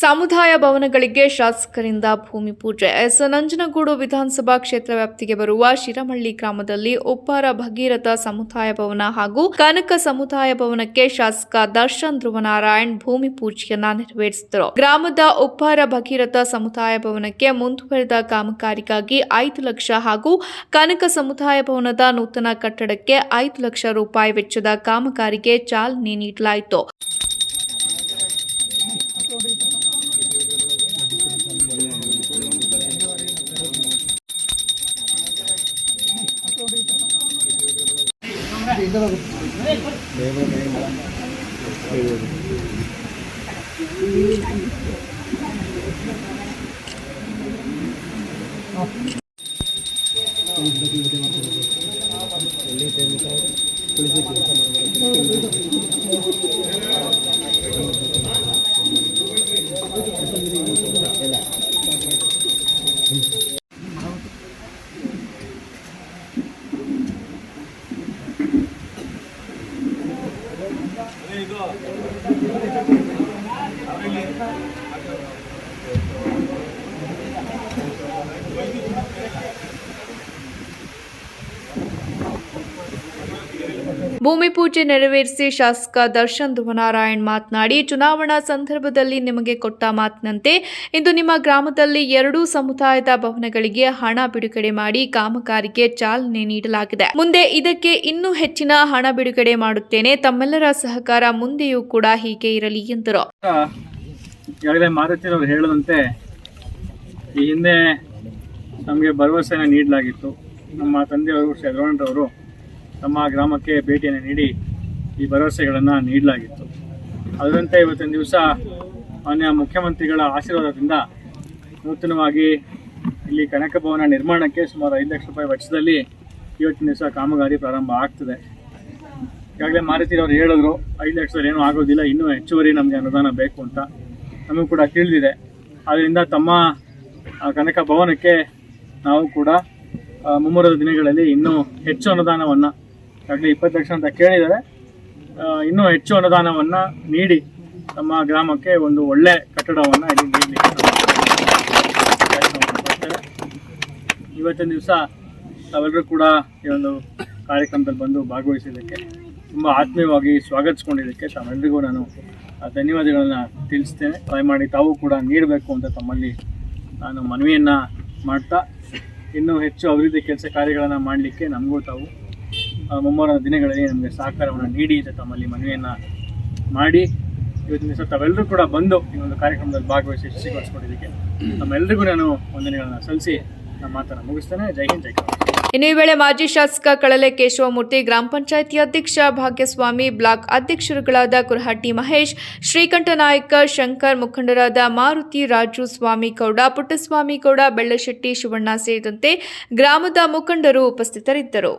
ಸಮುದಾಯ ಭವನಗಳಿಗೆ ಶಾಸಕರಿಂದ ಭೂಮಿ ಪೂಜೆ. ಎಸ್. ನಂಜನಗೂಡು ವಿಧಾನಸಭಾ ಕ್ಷೇತ್ರ ವ್ಯಾಪ್ತಿಗೆ ಬರುವ ಶಿರಮಳ್ಳಿ ಗ್ರಾಮದಲ್ಲಿ ಒಪ್ಪಾರ ಭಗೀರಥ ಸಮುದಾಯ ಭವನ ಹಾಗೂ ಕನಕ ಸಮುದಾಯ ಭವನಕ್ಕೆ ಶಾಸಕ ದರ್ಶನ್ ಧ್ರುವನಾರಾಯಣ್ ಭೂಮಿ ಪೂಜೆಯನ್ನ ನೆರವೇರಿಸಿದರು. ಗ್ರಾಮದ ಒಪ್ಪಾರ ಭಗೀರಥ ಸಮುದಾಯ ಭವನಕ್ಕೆ ಮುಂದುವರೆದ ಕಾಮಗಾರಿಗಾಗಿ ಐದು ಲಕ್ಷ ಹಾಗೂ ಕನಕ ಸಮುದಾಯ ಭವನದ ನೂತನ ಕಟ್ಟಡಕ್ಕೆ ಐದು ಲಕ್ಷ ರೂಪಾಯಿ ವೆಚ್ಚದ ಕಾಮಗಾರಿಗೆ ಚಾಲನೆ ನೀಡಲಾಯಿತು. पुलिस ಈಗ ಭೂಮಿ ಪೂಜೆ ನೆರವೇರಿಸಿ ಶಾಸಕ ದರ್ಶನ್ ಧ್ರುವನಾರಾಯಣ್ ಮಾತನಾಡಿ, ಚುನಾವಣಾ ಸಂದರ್ಭದಲ್ಲಿ ನಿಮಗೆ ಕೊಟ್ಟ ಮಾತಿನಂತೆ ಇಂದು ನಿಮ್ಮ ಗ್ರಾಮದಲ್ಲಿ ಎರಡೂ ಸಮುದಾಯದ ಭವನಗಳಿಗೆ ಹಣ ಬಿಡುಗಡೆ ಮಾಡಿ ಕಾಮಗಾರಿಗೆ ಚಾಲನೆ ನೀಡಲಾಗಿದೆ. ಮುಂದೆ ಇದಕ್ಕೆ ಇನ್ನೂ ಹೆಚ್ಚಿನ ಹಣ ಬಿಡುಗಡೆ ಮಾಡುತ್ತೇನೆ. ತಮ್ಮೆಲ್ಲರ ಸಹಕಾರ ಮುಂದೆಯೂ ಕೂಡ ಹೀಗೆ ಇರಲಿ ಎಂದರು. ಹೇಳದಂತೆ, ಈ ಹಿಂದೆ ನಮಗೆ ಭರವಸೆಯನ್ನು ನೀಡಲಾಗಿತ್ತು. ನಮ್ಮ ತಂದೆಯವರು ಶರವಣರವರು ನಮ್ಮ ಗ್ರಾಮಕ್ಕೆ ಭೇಟಿಯನ್ನು ನೀಡಿ ಈ ಭರವಸೆಗಳನ್ನು ನೀಡಲಾಗಿತ್ತು. ಅದರಂತೆ ಇವತ್ತಿನ ದಿವಸ ಮಾನ್ಯ ಮುಖ್ಯಮಂತ್ರಿಗಳ ಆಶೀರ್ವಾದದಿಂದ ನೂತನವಾಗಿ ಇಲ್ಲಿ ಕನಕ ಭವನ ನಿರ್ಮಾಣಕ್ಕೆ ಸುಮಾರು ಐದು ಲಕ್ಷ ರೂಪಾಯಿ ವೆಚ್ಚದಲ್ಲಿ ಇವತ್ತಿನ ದಿವಸ ಕಾಮಗಾರಿ ಪ್ರಾರಂಭ ಆಗ್ತದೆ. ಈಗಾಗಲೇ ಮಾರುತಿರವರು ಹೇಳಿದ್ರು, ಐದು ಲಕ್ಷದಲ್ಲಿ ಏನೂ ಆಗೋದಿಲ್ಲ, ಇನ್ನೂ ಹೆಚ್ಚುವರಿ ನಮಗೆ ಅನುದಾನ ಬೇಕು ಅಂತ. ನಮಗೂ ಕೂಡ ತಿಳಿದಿದೆ. ಆದ್ದರಿಂದ ತಮ್ಮ ಕನಕ ಭವನಕ್ಕೆ ನಾವು ಕೂಡ ಮುಮ್ಮೂರದ ದಿನಗಳಲ್ಲಿ ಇನ್ನೂ ಹೆಚ್ಚು ಅನುದಾನವನ್ನು ಈಗಾಗಲೇ ಇಪ್ಪತ್ತು ಲಕ್ಷ ಅಂತ ಕೇಳಿದ್ದಾರೆ. ಆ, ಇನ್ನೂ ಹೆಚ್ಚು ಅನುದಾನವನ್ನು ನೀಡಿ ನಮ್ಮ ಗ್ರಾಮಕ್ಕೆ ಒಂದು ಒಳ್ಳೆ ಕಟ್ಟಡವನ್ನು ಇಲ್ಲಿ ನೀಡಲಿಕ್ಕೆ ಇವತ್ತಿನ ದಿವಸ ತಾವೆಲ್ಲರೂ ಕೂಡ ಈ ಒಂದು ಕಾರ್ಯಕ್ರಮದಲ್ಲಿ ಬಂದು ಭಾಗವಹಿಸಿದ್ದಕ್ಕೆ ತುಂಬ ಆತ್ಮೀಯವಾಗಿ ಸ್ವಾಗತಿಸ್ಕೊಂಡಿದ್ದಕ್ಕೆ ತಾವೆಲ್ಲರಿಗೂ ನಾನು ಧನ್ಯವಾದಗಳನ್ನು ತಿಳಿಸ್ತೇನೆ. ಮಾಡಿ ತಾವು ಕೂಡ ನೀಡಬೇಕು ಅಂತ ತಮ್ಮಲ್ಲಿ ನಾನು ಮನವಿಯನ್ನು ಮಾಡ್ತಾ ಇನ್ನೂ ಹೆಚ್ಚು ಅಭಿವೃದ್ಧಿ ಕೆಲಸ ಕಾರ್ಯಗಳನ್ನು ಮಾಡಲಿಕ್ಕೆ ನಮಗೂ ತಾವು ಮುಂಬರುವ ದಿನಗಳಲ್ಲಿ ನಮಗೆ ಸಹಕಾರವನ್ನು ನೀಡಿ ಅಂತ ತಮ್ಮಲ್ಲಿ ಮನವಿಯನ್ನು ಮಾಡಿ. ಇವತ್ತಿನ ದಿವಸ ತಾವೆಲ್ಲರೂ ಕೂಡ ಬಂದು ಈ ಒಂದು ಕಾರ್ಯಕ್ರಮದಲ್ಲಿ ಭಾಗವಹಿಸಿ ಯಶಸ್ವಿಗೊಳಿಸ್ಕೊಂಡಿದ್ದಕ್ಕೆ ನಮ್ಮೆಲ್ಲರಿಗೂ ನಾನು ವಂದನೆಗಳನ್ನು ಸಲ್ಲಿಸಿ ನಮ್ಮ ಮಾತನ್ನು ಮುಗಿಸ್ತೇನೆ. ಜೈ ಹಿಂದ್, ಜೈ ಇನ್ನು ಈ ವೇಳೆ ಮಾಜಿ ಶಾಸಕ ಕಳಲೆ ಕೇಶವಮೂರ್ತಿ, ಗ್ರಾಮ ಪಂಚಾಯಿತಿ ಅಧ್ಯಕ್ಷ ಭಾಗ್ಯಸ್ವಾಮಿ, ಬ್ಲಾಕ್ ಅಧ್ಯಕ್ಷರುಗಳಾದ ಕುರಹಟ್ಟಿ ಮಹೇಶ್, ಶ್ರೀಕಂಠ ನಾಯಕ ಶಂಕರ್, ಮುಖಂಡರಾದ ಮಾರುತಿ ರಾಜು, ಸ್ವಾಮಿ ಗೌಡ, ಪುಟ್ಟಸ್ವಾಮಿ ಪುಟ್ಟಸ್ವಾಮಿಗೌಡ ಬೆಳ್ಳಶೆಟ್ಟಿ, ಶಿವಣ್ಣ ಸೇರಿದಂತೆ ಗ್ರಾಮದ ಮುಖಂಡರು ಉಪಸ್ಥಿತರಿದ್ದರು.